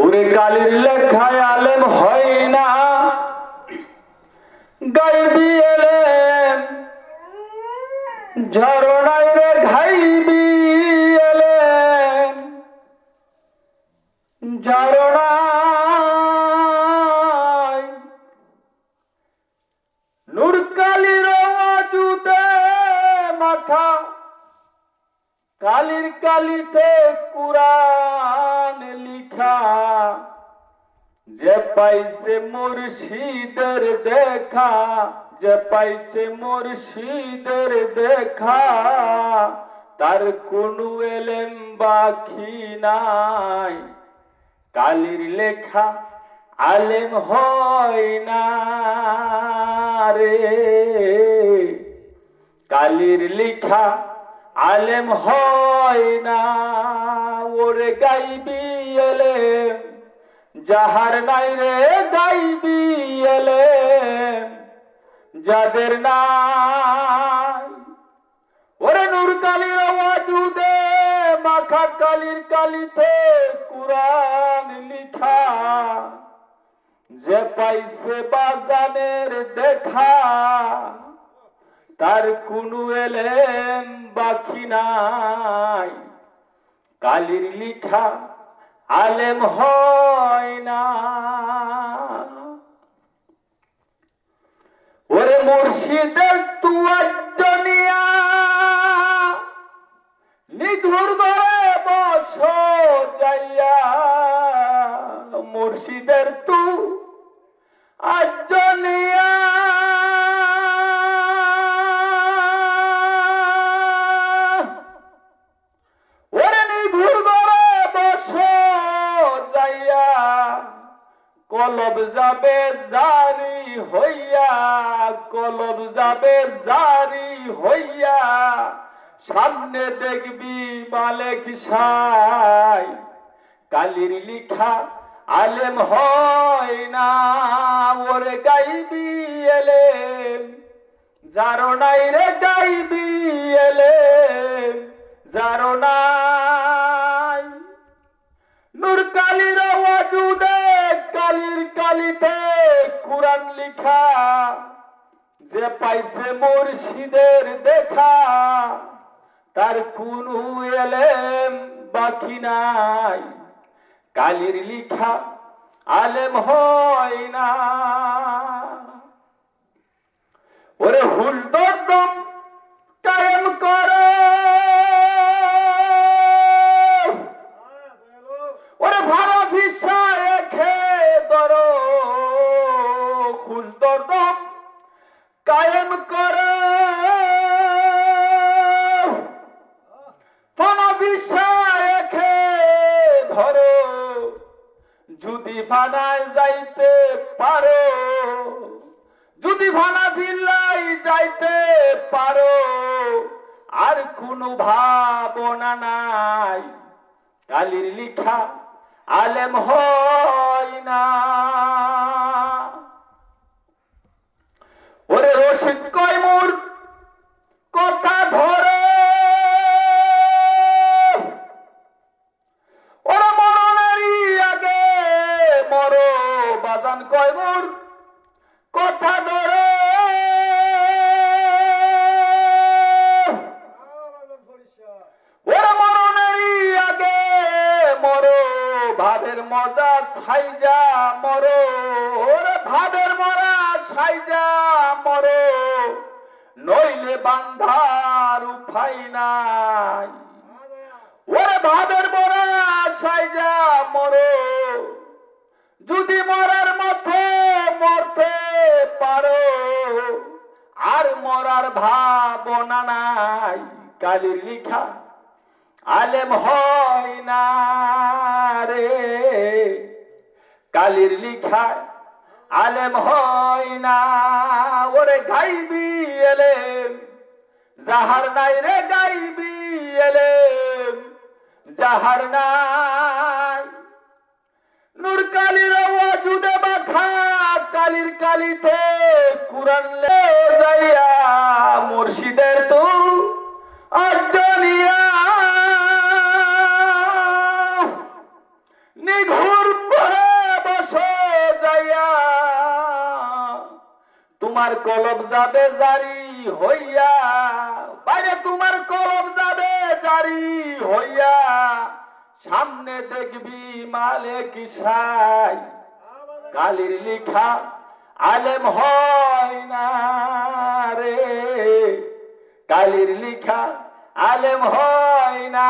ওরে কালির লেখায় আলেম হয় না। গাইবি এলেম ঝরনাই কালিতে কুরআন লিখা। যে পাইছে মুর্শিদের দেখা, যে পাইছে মুর্শিদের দেখা, তার কোনো এলেম বাকি নাই। কালির লেখা আলেম হয় না রে। কালির লিখা আলেম হয় না, ওর গাইবি এলেম। যাহার নাই রে গাইবি এলেম। যাদের নাই, ওরে নূর কালির আওয়াজুদে মাখা কালির কালিতে কুরআন লিখা। যে পাইছে বাজানের দেখা তার কোনো এলেম বাকি নাই। কালির লিখা আলেম হয় না। ওরে মুর্শিদের তুয়াজ্জনিয়া নিধুর ধরে বস যাইয়া। মুর্শিদের তু কলব যাবে জারি হইয়া, কলব যাবে জারি হইয়া। সামনে দেখবি মালেক সাই, কালির লিখা আলেম হয় না, ওরে গাইবি এলেম। যারো নাই রে গাইবি এলেম, যারো নাই কালির কালিতে কুরআন লিখা, যে পাইছে মুর্শিদের দেখা, তার কোনো এলেম বাকি নাই। কালির লিখা আলেম হয় না। ওরে হুলদম কায়েম যদি ফানায় যাইতে পারো, যদি ভানা ভিল্লাই যাইতে পারো, আর কোনো ভাবনা নাই। কালির লিখা আলেম হয় না। বাজান কয়মুর কথা ধরে। ওরে মরণেরই আগে মরো, ভাবের মজা সাইজা মরো, ওরে ভাবের মরা সাইজা মরো, নইলে বান্ধার উপাই নাই। ওরে ভাবের মরা সাইজা মরার ভাবনা নাই কালির লিখা, আলেম হয় না রে। কালির লিখা আলেম হয় না, ওরে গাইবি এলেম, যাহার নাই রে গাইবি এলেম, যাহার নাই। নূর কালির ওয়াজুদে মাখা, কালির কালিতে কুরআন লে যাইয়া খুশিদের তো অর্জনিয়া নিঘুর পরে যাইয়া। তোমার কলব যাবে জারি হইয়া। বাইরে তোমার কলম যাবে জারি হইয়া। সামনে দেখবি মালে কিসাই কালির লিখা আলেম হয় না রে। কালির লিখা আলেম হয় না।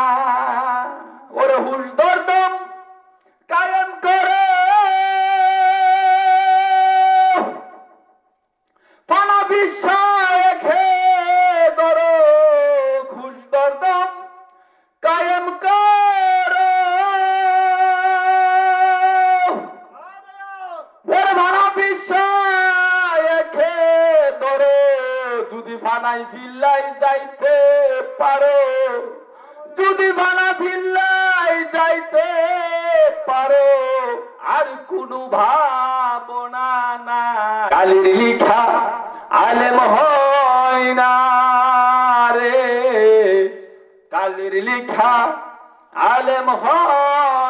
ওরে হুশ দরদম যদি ফানাই বিল্লাই যাইতে পারো। যদি ভাড়া বিল্লাই যাইতে পারো, আর কোনো ভাবনা না কালির লিখা আলেম হয় না রে। কালির লিখা আলেম হয়